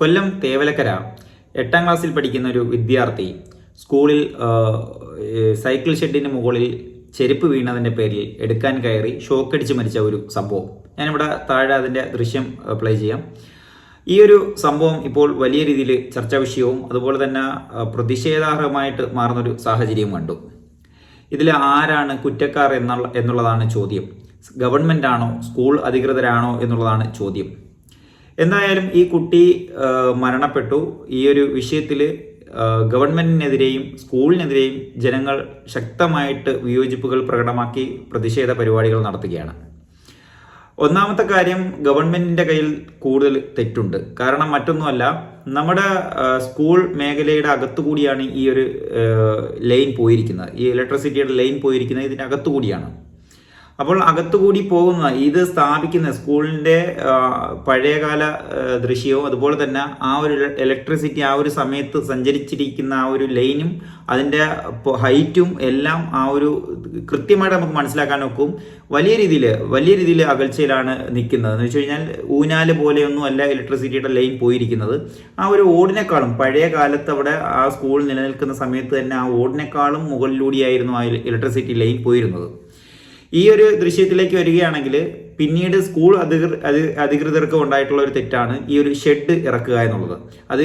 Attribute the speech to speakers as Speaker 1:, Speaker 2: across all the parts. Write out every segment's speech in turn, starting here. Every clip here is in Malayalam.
Speaker 1: കൊല്ലം തേവലക്കര എട്ടാം ക്ലാസ്സിൽ പഠിക്കുന്ന ഒരു വിദ്യാർത്ഥി സ്കൂളിൽ സൈക്കിൾ ഷെഡിന് മുകളിൽ ചെരുപ്പ് വീണതിന്റെ പേരിൽ എടുക്കാൻ കയറി ഷോക്കടിച്ച് മരിച്ച ഒരു സംഭവം. ഞാനിവിടെ താഴെ അതിന്റെ ദൃശ്യം പ്ലേ ചെയ്യാം. ഈ ഒരു സംഭവം ഇപ്പോൾ വലിയ രീതിയിൽ ചർച്ചാ വിഷയവും അതുപോലെ തന്നെ പ്രതിഷേധാർഹമായിട്ട് മാറുന്നൊരു സാഹചര്യവും കണ്ടു. ഇതിൽ ആരാണ് കുറ്റക്കാർ എന്നുള്ള എന്നുള്ളതാണ് ചോദ്യം. ഗവൺമെന്റ് ആണോ സ്കൂൾ അധികൃതരാണോ എന്നുള്ളതാണ് ചോദ്യം. എന്തായാലും ഈ കുട്ടി മരണപ്പെട്ടു. ഈ ഒരു വിഷയത്തിൽ ഗവൺമെന്റിനെതിരെയും സ്കൂളിനെതിരെയും ജനങ്ങൾ ശക്തമായിട്ട് വിയോജിപ്പുകൾ പ്രകടമാക്കി പ്രതിഷേധ പരിപാടികൾ നടത്തുകയാണ്. ഒന്നാമത്തെ കാര്യം ഗവൺമെന്റിന്റെ കയ്യിൽ കൂടുതൽ തെറ്റുണ്ട്. കാരണം മറ്റൊന്നുമല്ല നമ്മുടെ സ്കൂൾ മേഖലയുടെ അകത്തുകൂടിയാണ് ഈ ഒരു ലൈൻ പോയിരിക്കുന്നത്. ഈ ഇലക്ട്രിസിറ്റിയുടെ ലൈൻ പോയിരിക്കുന്നത് ഇതിന്റെ അകത്തുകൂടിയാണ് അപ്പോൾ അകത്തുകൂടി പോകുന്ന ഇത് സ്ഥാപിക്കുന്ന സ്കൂളിന്റെ പഴയകാല ദൃശ്യവും അതുപോലെ തന്നെ ആ ഒരു ഇലക്ട്രിസിറ്റി ആ ഒരു സമയത്ത് സഞ്ചരിച്ചിരിക്കുന്ന ആ ഒരു ലൈനും അതിന്റെ ഹൈറ്റും എല്ലാം ആ ഒരു കൃത്യമായിട്ട് നമുക്ക് മനസ്സിലാക്കാൻ നോക്കും വലിയ രീതിയിൽ വലിയ രീതിയിൽ അകൽച്ചയിലാണ് നിൽക്കുന്നത്. എന്ന് വെച്ച് കഴിഞ്ഞാൽ ഊനാല് പോലെയൊന്നും അല്ല ഇലക്ട്രിസിറ്റിയുടെ ലൈൻ പോയിരിക്കുന്നത്. ആ ഒരു ഓടിനേക്കാളും പഴയ കാലത്ത് അവിടെ ആ സ്കൂൾ നിലനിൽക്കുന്ന സമയത്ത് തന്നെ ആ ഓടിനേക്കാളും മുകളിലൂടെയായിരുന്നു ആ ഇലക്ട്രിസിറ്റി ലൈൻ പോയിരുന്നത്. ഈ ഒരു ദൃശ്യത്തിലേക്ക് വരികയാണെങ്കിൽ പിന്നീട് സ്കൂൾ അധികൃ അധി- അധികൃതർക്ക് ഉണ്ടായിട്ടുള്ള ഒരു തെറ്റാണ് ഈ ഒരു ഷെഡ് ഇറക്കുക എന്നുള്ളത്. അത്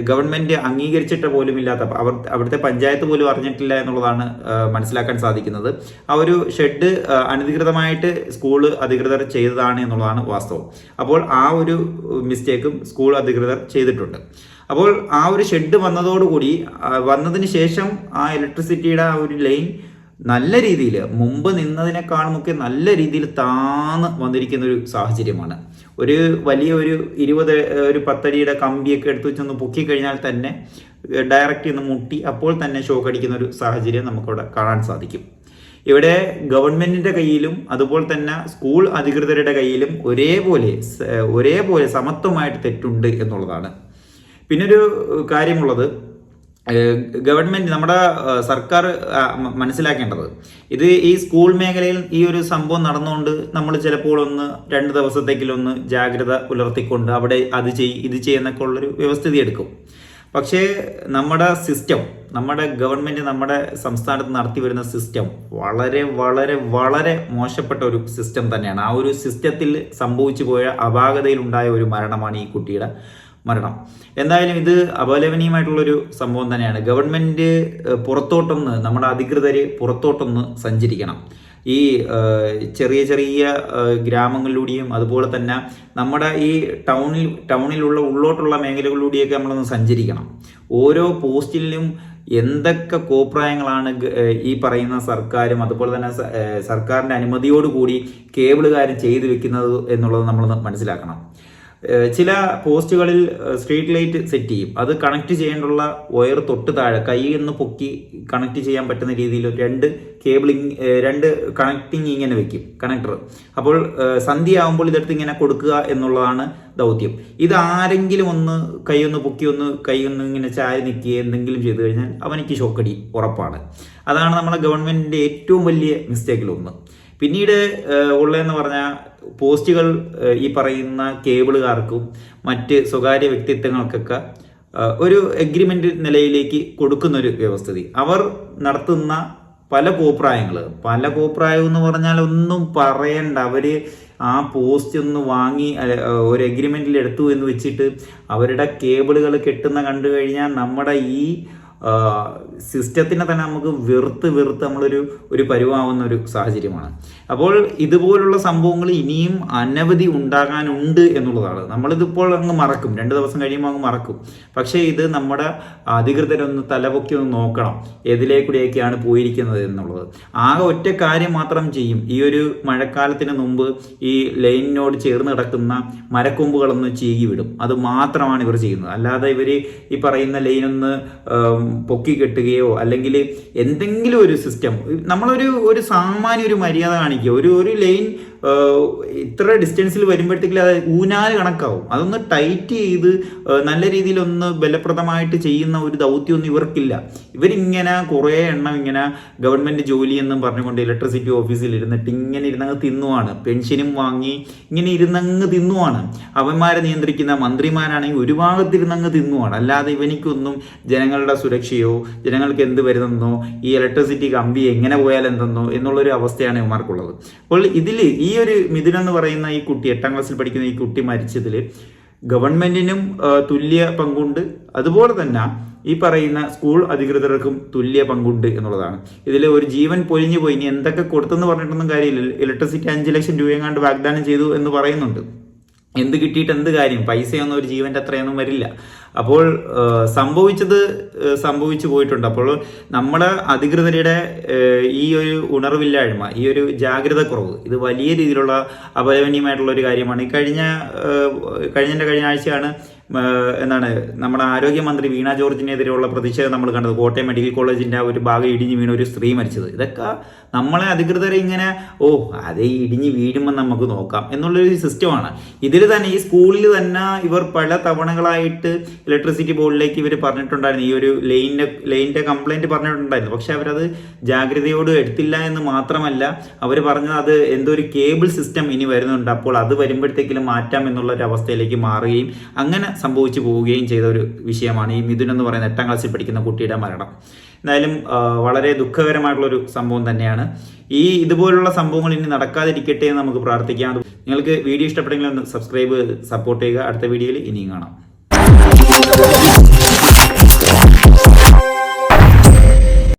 Speaker 1: ഗവൺമെന്റ് അംഗീകരിച്ചിട്ട് പോലും ഇല്ലാത്ത അവർ അവിടുത്തെ പഞ്ചായത്ത് പോലും അറിഞ്ഞിട്ടില്ല എന്നുള്ളതാണ് മനസ്സിലാക്കാൻ സാധിക്കുന്നത്. ആ ഒരു ഷെഡ് അനധികൃതമായിട്ട് സ്കൂൾ അധികൃതർ ചെയ്തതാണ് എന്നുള്ളതാണ് വാസ്തവം. അപ്പോൾ ആ ഒരു മിസ്റ്റേക്കും സ്കൂൾ അധികൃതർ ചെയ്തിട്ടുണ്ട്. അപ്പോൾ ആ ഒരു ഷെഡ് വന്നതോടുകൂടി വന്നതിന് ശേഷം ആ ഇലക്ട്രിസിറ്റിയുടെ ആ ഒരു ലൈൻ നല്ല രീതിയിൽ മുമ്പ് നിന്നതിനേക്കാളുമൊക്കെ നല്ല രീതിയിൽ താന്ന് വന്നിരിക്കുന്ന ഒരു സാഹചര്യമാണ്. ഒരു വലിയ ഒരു ഇരുപത് ഒരു പത്തടിയുടെ കമ്പിയൊക്കെ എടുത്ത് വെച്ചൊന്ന് പൊക്കി കഴിഞ്ഞാൽ തന്നെ ഡയറക്റ്റ് ഒന്ന് മുട്ടി അപ്പോൾ തന്നെ ഷോക്ക് അടിക്കുന്ന ഒരു സാഹചര്യം നമുക്കവിടെ കാണാൻ സാധിക്കും. ഇവിടെ ഗവൺമെന്റിന്റെ കയ്യിലും അതുപോലെ തന്നെ സ്കൂൾ അധികൃതരുടെ കയ്യിലും ഒരേപോലെ ഒരേപോലെ സമത്വമായിട്ട് തെറ്റുണ്ട് എന്നുള്ളതാണ്. പിന്നൊരു കാര്യമുള്ളത് ഗവൺമെന്റ് നമ്മുടെ സർക്കാർ മനസ്സിലാക്കേണ്ടത്. ഇത് ഈ സ്കൂൾ മേഖലയിൽ ഈ ഒരു സംഭവം നടന്നുകൊണ്ട് നമ്മൾ ചിലപ്പോൾ ഒന്ന് രണ്ട് ദിവസത്തേക്കിലൊന്ന് ജാഗ്രത പുലർത്തിക്കൊണ്ട് അവിടെ അത് ചെയ് ഇത് ചെയ്യുന്നൊക്കെ ഉള്ളൊരു വ്യവസ്ഥിതി എടുക്കും. പക്ഷേ നമ്മുടെ സിസ്റ്റം നമ്മുടെ ഗവൺമെന്റ് നമ്മുടെ സംസ്ഥാനത്ത് നടത്തി വരുന്ന സിസ്റ്റം വളരെ വളരെ വളരെ മോശപ്പെട്ട ഒരു സിസ്റ്റം തന്നെയാണ്. ആ ഒരു സിസ്റ്റത്തിൽ സംഭവിച്ചു പോയ അപാകതയിൽ ഉണ്ടായ ഒരു മരണമാണ് ഈ കുട്ടിയുടെ മരണം. എന്തായാലും ഇത് അപലപനീയമായിട്ടുള്ളൊരു സംഭവം തന്നെയാണ്. ഗവൺമെന്റ് ഏഹ്, പുറത്തോട്ടൊന്ന് നമ്മുടെ അധികൃതർ പുറത്തോട്ടൊന്ന് സഞ്ചരിക്കണം. ഈ ചെറിയ ചെറിയ ഗ്രാമങ്ങളിലൂടെയും അതുപോലെ തന്നെ നമ്മുടെ ഈ ടൗണിൽ ടൗണിലുള്ള ഉള്ളോട്ടുള്ള മേഖലകളിലൂടെയൊക്കെ നമ്മളൊന്ന് സഞ്ചരിക്കണം. ഓരോ പോസ്റ്റിലും എന്തൊക്കെ കോപ്രായങ്ങളാണ് ഈ പറയുന്ന സർക്കാരും അതുപോലെ തന്നെ സർക്കാരിന്റെ അനുമതിയോടുകൂടി കേബിളുകാരും ചെയ്തു വെക്കുന്നത് എന്നുള്ളത് നമ്മൾ മനസ്സിലാക്കണം. ചില പോസ്റ്റുകളിൽ സ്ട്രീറ്റ് ലൈറ്റ് സെറ്റ് ചെയ്യും. അത് കണക്ട് ചെയ്യേണ്ടുള്ള വയർ തൊട്ട് താഴെ കൈ ഒന്ന് പൊക്കി കണക്ട് ചെയ്യാൻ പറ്റുന്ന രീതിയിൽ രണ്ട് കേബിളിങ് രണ്ട് കണക്ടിങ് ഇങ്ങനെ വെക്കും കണക്ടർ. അപ്പോൾ ഏഹ് സന്ധ്യ ആകുമ്പോൾ ഇതെടുത്ത് ഇങ്ങനെ കൊടുക്കുക എന്നുള്ളതാണ് ദൗത്യം. ഇത് ആരെങ്കിലും ഒന്ന് കൈ ഒന്ന് പൊക്കി ഒന്ന് കൈ ഒന്ന് ഇങ്ങനെ ചാരി നിൽക്കുക എന്തെങ്കിലും ചെയ്തു കഴിഞ്ഞാൽ അവനിക്ക് ഷോക്കടി ഉറപ്പാണ്. അതാണ് നമ്മുടെ ഗവൺമെന്റിന്റെ ഏറ്റവും വലിയ മിസ്റ്റേക്കിലൊന്ന് പിന്നീട് ഉള്ളതെന്ന് പറഞ്ഞാൽ പോസ്റ്റുകൾ ഈ പറയുന്ന കേബിളുകാർക്കും മറ്റ് സ്വകാര്യ വ്യക്തിത്വങ്ങൾക്കൊക്കെ ഒരു എഗ്രിമെന്റ് നിലയിലേക്ക് കൊടുക്കുന്ന ഒരു വ്യവസ്ഥിതി. അവർ നടത്തുന്ന പല കോപ്രായങ്ങൾ പല കോപ്രായം എന്ന് പറഞ്ഞാൽ ഒന്നും പറയണ്ട. അവർ ആ പോസ്റ്റ് ഒന്ന് വാങ്ങി ഒരു എഗ്രിമെന്റിൽ എടുത്തു എന്ന് വെച്ചിട്ട് അവരുടെ കേബിളുകൾ കെട്ടുന്ന കണ്ടു കഴിഞ്ഞാൽ നമ്മുടെ ഈ സിസ്റ്റത്തിനെ തന്നെ നമുക്ക് വെറുത്ത് വെറുത്ത് നമ്മളൊരു ഒരു പരുവാവുന്ന ഒരു സാഹചര്യമാണ്. അപ്പോൾ ഇതുപോലുള്ള സംഭവങ്ങൾ ഇനിയും അനവധി ഉണ്ടാകാനുണ്ട് എന്നുള്ളതാണ്. നമ്മളിതിപ്പോൾ അങ്ങ് മറക്കും. രണ്ട് ദിവസം കഴിയുമ്പോൾ അങ്ങ് മറക്കും. പക്ഷേ ഇത് നമ്മുടെ അധികൃതരൊന്ന് തലപൊക്കി ഒന്ന് നോക്കണം. ഏതിലേക്കൂടെയൊക്കെയാണ് പോയിരിക്കുന്നത് എന്നുള്ളത്. ആകെ ഒറ്റ കാര്യം മാത്രം ചെയ്യും. ഈ ഒരു മഴക്കാലത്തിന് മുമ്പ് ഈ ലൈനിനോട് ചേർന്ന് കിടക്കുന്ന മരക്കൊമ്പുകളൊന്ന് ചീകി വിടും അത് മാത്രമാണ് ഇവർ ചെയ്യുന്നത്. അല്ലാതെ ഇവർ ഈ പറയുന്ന ലൈനൊന്ന് പൊക്കി കെട്ടുകയോ അല്ലെങ്കിൽ എന്തെങ്കിലും ഒരു സിസ്റ്റം നമ്മളൊരു ഒരു സാമാന്യ ഒരു മര്യാദ കാണിക്കുക. ഒരു ഒരു ലൈൻ ഇത്ര ഡിസ്റ്റൻസിൽ വരുമ്പോഴത്തേക്കും അത് ഊനാൽ കണക്കാവും. അതൊന്ന് ടൈറ്റ് ചെയ്ത് നല്ല രീതിയിലൊന്ന് ബലപ്രദമായിട്ട് ചെയ്യുന്ന ഒരു ദൗത്യമൊന്നും ഇവർക്കില്ല. ഇവരിങ്ങനെ കുറേ എണ്ണം ഇങ്ങനെ ഗവൺമെന്റ് ജോലി എന്നും പറഞ്ഞുകൊണ്ട് ഇലക്ട്രിസിറ്റി ഓഫീസിൽ ഇരുന്നിട്ട് ഇങ്ങനെ ഇരുന്നങ്ങ് തിന്നുവാണ്. പെൻഷനും വാങ്ങി ഇങ്ങനെ ഇരുന്നങ്ങ് തിന്നുവാണ്. അവന്മാരെ നിയന്ത്രിക്കുന്ന മന്ത്രിമാരാണെങ്കിൽ ഒരു ഭാഗത്തിരുന്നങ്ങ് തിന്നുവാണ്. അല്ലാതെ ഇവനിക്കൊന്നും ജനങ്ങളുടെ സുരക്ഷയോ ജനങ്ങൾക്ക് എന്ത് വരുന്നെന്നോ ഈ ഇലക്ട്രിസിറ്റി കമ്പി എങ്ങനെ പോയാൽ എന്തെന്നോ എന്നുള്ളൊരു അവസ്ഥയാണ് ഇവന്മാർക്കുള്ളത്. അപ്പോൾ ഇതിൽ ഈ ഒരു മിഥുൻ എന്ന് പറയുന്ന ഈ കുട്ടി എട്ടാം ക്ലാസ്സിൽ പഠിക്കുന്ന ഈ കുട്ടി മരിച്ചതിൽ ഗവൺമെന്റിനും തുല്യ പങ്കുണ്ട്. അതുപോലെ തന്നെ ഈ പറയുന്ന സ്കൂൾ അധികൃതർക്കും തുല്യ പങ്കുണ്ട് എന്നുള്ളതാണ്. ഇതിൽ ഒരു ജീവൻ പൊലിഞ്ഞു പോയി. ഇനി എന്തൊക്കെ കൊടുത്തെന്ന് പറഞ്ഞിട്ടൊന്നും കാര്യമില്ല. ഇലക്ട്രിസിറ്റി അഞ്ച് ലക്ഷം രൂപയെങ്ങാണ്ട് വാഗ്ദാനം ചെയ്തു എന്ന് പറയുന്നുണ്ട്. എന്ത് കിട്ടിയിട്ട് എന്ത് കാര്യം? പൈസയൊന്നും ഒരു ജീവന്റെ അത്രയൊന്നും വരില്ല. അപ്പോൾ സംഭവിച്ചത് സംഭവിച്ചു പോയിട്ടുണ്ട്. അപ്പോൾ നമ്മുടെ അധികൃതരുടെ ഈ ഒരു ഉണർവില്ലായ്മ ഈ ഒരു ജാഗ്രത കുറവ് ഇത് വലിയ രീതിയിലുള്ള അപലപനീയമായിട്ടുള്ള ഒരു കാര്യമാണ്. ഈ കഴിഞ്ഞ കഴിഞ്ഞ കഴിഞ്ഞ ആഴ്ചയാണ് എന്താണ് നമ്മുടെ ആരോഗ്യമന്ത്രി വീണ ജോർജിനെതിരെയുള്ള പ്രതിഷേധം നമ്മൾ കണ്ടത്. കോട്ടയം മെഡിക്കൽ കോളേജിന്റെ ഒരു ഭാഗം ഇടിഞ്ഞ് വീണ ഒരു സ്ത്രീ മരിച്ചത്. ഇതൊക്കെ നമ്മളെ അധികൃതരെ ഇങ്ങനെ ഓ അത് ഇടിഞ്ഞ് വീഴുമ്പോൾ നമുക്ക് നോക്കാം എന്നുള്ളൊരു സിസ്റ്റമാണ്. ഇതിൽ തന്നെ ഈ സ്കൂളിൽ തന്നെ ഇവർ പല തവണകളായിട്ട് ഇലക്ട്രിസിറ്റി ബോർഡിലേക്ക് ഇവർ പറഞ്ഞിട്ടുണ്ടായിരുന്നു. ഈ ഒരു ലൈനിന്റെ ലൈനിന്റെ കംപ്ലൈന്റ് പറഞ്ഞിട്ടുണ്ടായിരുന്നു. പക്ഷെ അവരത് ജാഗ്രതയോട് എടുത്തില്ല എന്ന് മാത്രമല്ല അവർ പറഞ്ഞത് അത് എന്തോ ഒരു കേബിൾ സിസ്റ്റം ഇനി വരുന്നുണ്ട്. അപ്പോൾ അത് വരുമ്പോഴത്തേക്കിലും മാറ്റാം എന്നുള്ള ഒരു അവസ്ഥയിലേക്ക് മാറുകയും അങ്ങനെ സംഭവിച്ചു പോവുകയും ചെയ്ത ഒരു വിഷയമാണ് ഈ മിഥുൻ എന്ന് പറയുന്ന എട്ടാം ക്ലാസ്സിൽ പഠിക്കുന്ന കുട്ടിയുടെ മരണം. എന്തായാലും വളരെ വളരെ ദുഃഖകരമായിട്ടുള്ളൊരു സംഭവം തന്നെയാണ്. ഈ ഇതുപോലുള്ള സംഭവങ്ങൾ ഇനി നടക്കാതിരിക്കട്ടെ എന്ന് നമുക്ക് പ്രാർത്ഥിക്കാം. നിങ്ങൾക്ക് വീഡിയോ ഇഷ്ടപ്പെട്ടെങ്കിൽ ഒന്ന് സബ്സ്ക്രൈബ് സപ്പോർട്ട് ചെയ്യുക. അടുത്ത വീഡിയോയിൽ ഇനിയും കാണാം.